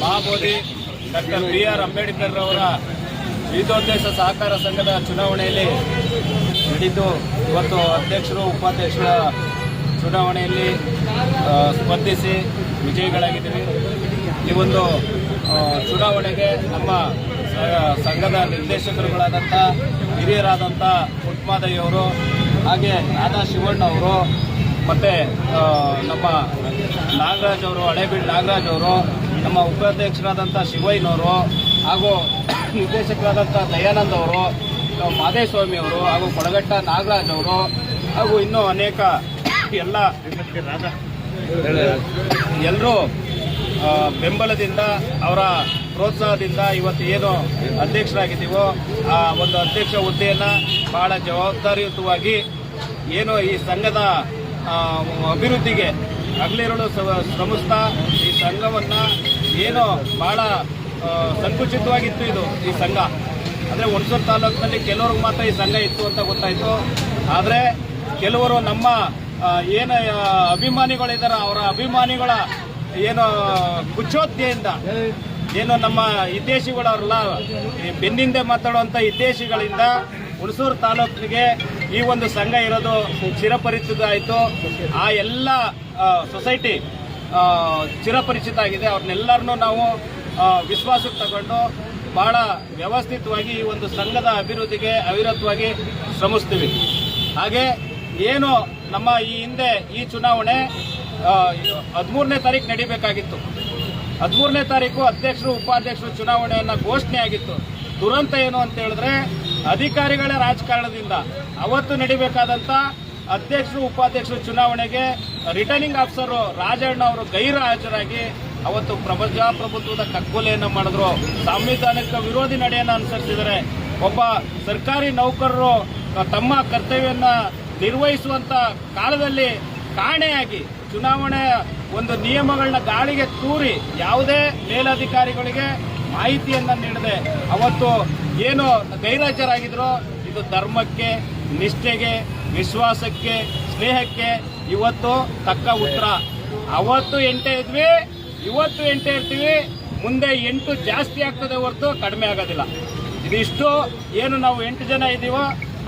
Mahabodhi doctor B R Ambedkar ಅವರ ವಿವಿಧೋದ್ದೇಶ ಸಹಕಾರ ಸಂಘದ ಚುನಾವಣೆಯಲ್ಲಿ ನಡೀತು ಇವತ್ತು ಅಧ್ಯಕ್ಷರು, ಉಪಾಧ್ಯಕ್ಷರ ಚುನಾವಣೆಯಲ್ಲಿ ಸ್ಪರ್ಧಿಸಿ ವಿಜಯಿಗಳಾಗಿದ್ದೀವಿ ಈ ಒಂದು ಚುನಾವಣೆಗೆ ನಮ್ಮ ಸಂಘದ ನಿರ್ದೇಶಕರುಗಳಾದಂಥ ಹಿರಿಯರಾದಂಥ ಉತ್ಮಾದಯ್ಯವರು ಹಾಗೆ ನಾದಾ ಶಿವಣ್ಣ ಅವರು ಮತ್ತು ನಮ್ಮ ನಾಗರಾಜ್ ಅವರು, ಹಳೇಬೀಡು ನಾಗರಾಜ್ ಅವರು, ನಮ್ಮ ಉಪಾಧ್ಯಕ್ಷರಾದಂಥ ಶಿವಯ್ಯನವರು, ಹಾಗೂ ನಿರ್ದೇಶಕರಾದಂಥ ದಯಾನಂದ್ ಅವರು ಮಾದೇಸ್ವಾಮಿ ಅವರು, ಹಾಗೂ ಕೊಳಗಟ್ಟ ನಾಗರಾಜ್ ಅವರು, ಹಾಗೂ ಇನ್ನೂ ಅನೇಕ ಎಲ್ಲ ಎಲ್ಲರೂ ಬೆಂಬಲದಿಂದ, ಅವರ ಪ್ರೋತ್ಸಾಹದಿಂದ ಇವತ್ತು ಏನು ಅಧ್ಯಕ್ಷರಾಗಿದ್ದೀವೋ, ಆ ಒಂದು ಅಧ್ಯಕ್ಷ ಹುದ್ದೆಯನ್ನು ಬಹಳ ಜವಾಬ್ದಾರಿಯುತವಾಗಿ ಏನು ಈ ಸಂಘದ ಅಭಿವೃದ್ಧಿಗೆ ಹಗಲಿರುಳು ಶ್ರ- ಶ್ರಮಿಸ್ತಾ ಈ ಸಂಘವನ್ನು ಏನೋ ಬಹಳ ಸಂಕುಚಿತವಾಗಿತ್ತು ಇದು, ಈ ಸಂಘ. ಅಂದರೆ ಹುಣಸೂರು ತಾಲೂಕಿನಲ್ಲಿ ಕೆಲವ್ರಿಗೆ ಮಾತ್ರ ಈ ಸಂಘ ಇತ್ತು ಅಂತ ಗೊತ್ತಾಯಿತು. ಆದರೆ ಕೆಲವರು ನಮ್ಮ ಏನು ಅಭಿಮಾನಿಗಳಿದ್ದಾರೆ ಅವರ ಅಭಿಮಾನಿಗಳ ಏನು, ಕುಚೋದ್ಯೆಯಿಂದ ಏನು ನಮ್ಮ ಹಿತೇಶಿಗಳವ್ರಲ್ಲ ಬೆನ್ನಿಂದೆ ಮಾತಾಡುವಂಥ ಹಿತೇಶಿಗಳಿಂದ ಹುಣಸೂರು ತಾಲೂಕಿಗೆ ಈ ಒಂದು ಸಂಘ ಇರೋದು ಚಿರಪರಿಚಿತ ಆಯಿತು. ಆ ಎಲ್ಲ ಸೊಸೈಟಿ ಚಿರಪರಿಚಿತ ಆಗಿದೆ. ಅವ್ರನ್ನೆಲ್ಲರನ್ನೂ ನಾವು ವಿಶ್ವಾಸಕ್ಕೆ ತಗೊಂಡು ಬಹಳ ವ್ಯವಸ್ಥಿತವಾಗಿ ಈ ಒಂದು ಸಂಘದ ಅಭಿವೃದ್ಧಿಗೆ, ಅವಿರತವಾಗಿ ಶ್ರಮಿಸ್ತೀವಿ. ಹಾಗೆ ಏನು ನಮ್ಮ ಈ ಹಿಂದೆ ಈ ಚುನಾವಣೆ ಹದಿಮೂರನೇ ತಾರೀಕು ನಡಿಬೇಕಾಗಿತ್ತು. ಹದಿಮೂರನೇ ತಾರೀಕು ಅಧ್ಯಕ್ಷರು, ಉಪಾಧ್ಯಕ್ಷರು ಚುನಾವಣೆಯನ್ನು ಘೋಷಣೆ ಆಗಿತ್ತು. ದುರಂತ ಏನು ಅಂತ ಹೇಳಿದ್ರೆ ಅಧಿಕಾರಿಗಳ ರಾಜಕಾರಣದಿಂದ ಅವತ್ತು ನಡಿಬೇಕಾದಂತ ಅಧ್ಯಕ್ಷರು, ಉಪಾಧ್ಯಕ್ಷರು ಚುನಾವಣೆಗೆ ರಿಟರ್ನಿಂಗ್ ಆಫೀಸರು ರಾಜಣ್ಣ ಅವರು ಗೈರು ಹಾಜರಾಗಿ ಅವತ್ತು ಪ್ರಜಾಪ್ರಭುತ್ವದ ಕಗ್ಗೊಲೆಯನ್ನು ಮಾಡಿದ್ರು. ಸಾಂವಿಧಾನಿಕ ವಿರೋಧಿ ನಡೆಯನ್ನು ಅನುಸರಿಸಿದರೆ ಒಬ್ಬ ಸರ್ಕಾರಿ ನೌಕರರು ತಮ್ಮ ಕರ್ತವ್ಯವನ್ನ ನಿರ್ವಹಿಸುವಂತ ಕಾಲದಲ್ಲಿ ಕಾಣೆಯಾಗಿ ಚುನಾವಣೆಯ ಒಂದು ನಿಯಮಗಳನ್ನ ಗಾಳಿಗೆ ತೂರಿ ಯಾವುದೇ ಮೇಲಧಿಕಾರಿಗಳಿಗೆ ಮಾಹಿತಿಯನ್ನ ನೀಡದೆ ಅವತ್ತು ಏನು ಗೈರಾಜರಾಗಿದ್ರು ಇದು ಧರ್ಮಕ್ಕೆ, ನಿಷ್ಠೆಗೆ, ವಿಶ್ವಾಸಕ್ಕೆ, ಸ್ನೇಹಕ್ಕೆ ಇವತ್ತು ತಕ್ಕ ಉತ್ತರ. ಅವತ್ತು ಎಂಟೆ ಇದ್ವಿ, ಇವತ್ತು ಎಂಟೆ ಇರ್ತೀವಿ, ಮುಂದೆ ಎಂಟು ಜಾಸ್ತಿ ಆಗ್ತದೆ ಹೊರತು ಕಡಿಮೆ ಆಗೋದಿಲ್ಲ. ಇದಿಷ್ಟು ಏನು ನಾವು ಎಂಟು ಜನ ಇದ್ದೀವೋ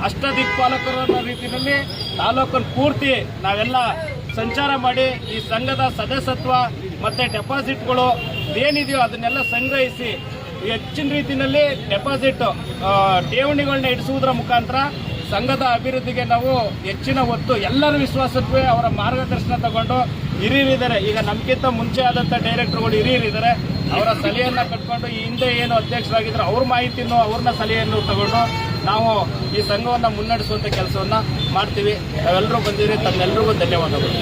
ಅಷ್ಟ ದಿಕ್ಪಾಲಕರು ಅನ್ನೋ ರೀತಿಯಲ್ಲಿ ತಾಲೂಕನ್ನು ಪೂರ್ತಿ ನಾವೆಲ್ಲ ಸಂಚಾರ ಮಾಡಿ ಈ ಸಂಘದ ಸದಸ್ಯತ್ವ ಮತ್ತು ಡೆಪಾಸಿಟ್ಗಳು ಏನಿದೆಯೋ ಅದನ್ನೆಲ್ಲ ಸಂಗ್ರಹಿಸಿ ಹೆಚ್ಚಿನ ರೀತಿಯಲ್ಲಿ ಡೆಪಾಸಿಟ್ ಠೇವಣಿಗಳನ್ನ ಇಡಿಸುವುದರ ಮುಖಾಂತರ ಸಂಘದ ಅಭಿವೃದ್ಧಿಗೆ ನಾವು ಹೆಚ್ಚಿನ ಒತ್ತು, ಎಲ್ಲರ ವಿಶ್ವಾಸಕ್ಕೆ ಅವರ ಮಾರ್ಗದರ್ಶನ ತಗೊಂಡು ಹಿರಿಯರಿದ್ದಾರೆ. ಈಗ ನಮ್ಗಿಂತ ಮುಂಚೆ ಆದಂಥ ಡೈರೆಕ್ಟರ್ಗಳು ಹಿರಿಯರಿದ್ದಾರೆ. ಅವರ ಸಲಹೆಯನ್ನು ಕಟ್ಕೊಂಡು ಈ ಹಿಂದೆ ಏನು ಅಧ್ಯಕ್ಷರಾಗಿದ್ರು ಅವ್ರ ಮಾಹಿತಿಯನ್ನು ಅವ್ರನ್ನ ಸಲಹೆಯನ್ನು ತಗೊಂಡು ನಾವು ಈ ಸಂಘವನ್ನು ಮುನ್ನಡೆಸುವಂಥ ಕೆಲಸವನ್ನ ಮಾಡ್ತೀವಿ. ನಾವೆಲ್ಲರೂ ಬಂದಿರಿ ತಮ್ಮೆಲ್ಲರಿಗೂ ಧನ್ಯವಾದಗಳು.